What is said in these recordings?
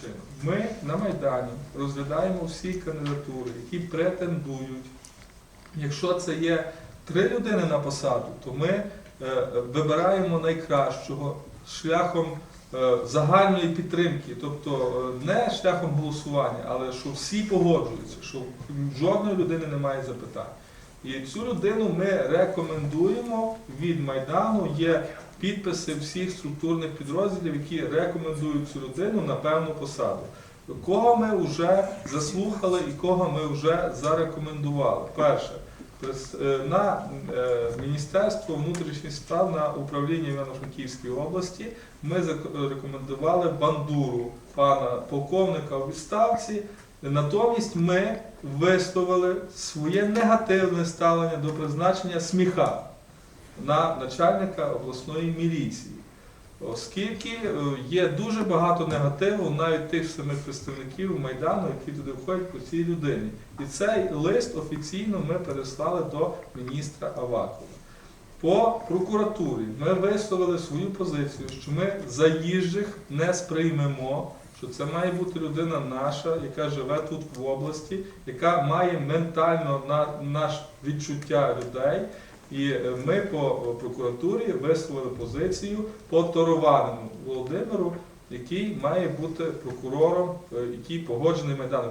чином. Ми на Майдані розглядаємо всі кандидатури, які претендують. Якщо це є три людини на посаду, то ми е, вибираємо найкращого шляхом е, загальної підтримки, тобто е, не шляхом голосування, але що всі погоджуються, що жодної людини немає запитань. І цю людину ми рекомендуємо від Майдану. Є підписи всіх структурних підрозділів, які рекомендують цю людину на певну посаду. Кого ми вже заслухали і кого ми вже зарекомендували? Перше, е, на е, Міністерство внутрішніх справ на управління Івано-Франківської області ми рекомендували бандуру пана полковника у відставці. Натомість ми висловили своє негативне ставлення до призначення сміха на начальника обласної міліції. Оскільки е, є дуже багато негативу навіть тих самих представників Майдану, які туди входять по цій людині. І цей лист офіційно ми переслали до міністра Авакова. По прокуратурі ми висловили свою позицію, що ми заїжджих не сприймемо, що це має бути людина наша, яка живе тут в області, яка має ментально на наш відчуття людей. І е, ми по прокуратурі висловили позицію по Торованому Володимиру, який має бути прокурором, е, який погоджений Майданом.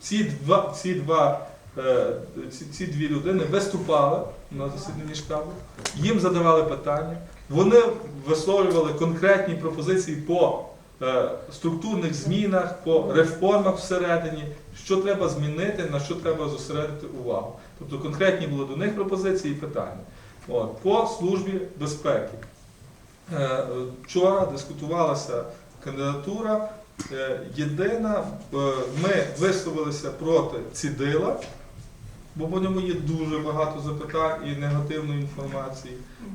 Ці два, ці два е, ці, ці дві людини виступали на засіданні штабу, їм задавали питання, вони висловлювали конкретні пропозиції по структурних змінах, по реформах всередині, що треба змінити, на що треба зосередити увагу. Тобто конкретні були до них пропозиції і питання. От, по службі безпеки. Е, е, Вчора дискутувалася кандидатура. Е, Єдина, е, ми висловилися проти Цідила, бо по ньому є дуже багато запитань і негативної інформації.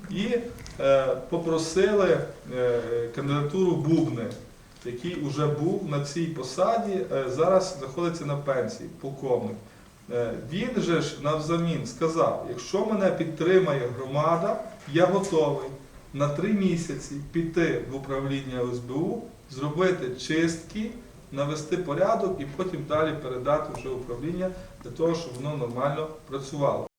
І е, попросили е, кандидатуру Бубни, який вже був на цій посаді, е, зараз знаходиться на пенсії, полковник. Е, Він же ж навзамін сказав, якщо мене підтримає громада, я готовий на три місяці піти в управління СБУ, зробити чистки, навести порядок і потім далі передати вже управління для того, щоб воно нормально працювало.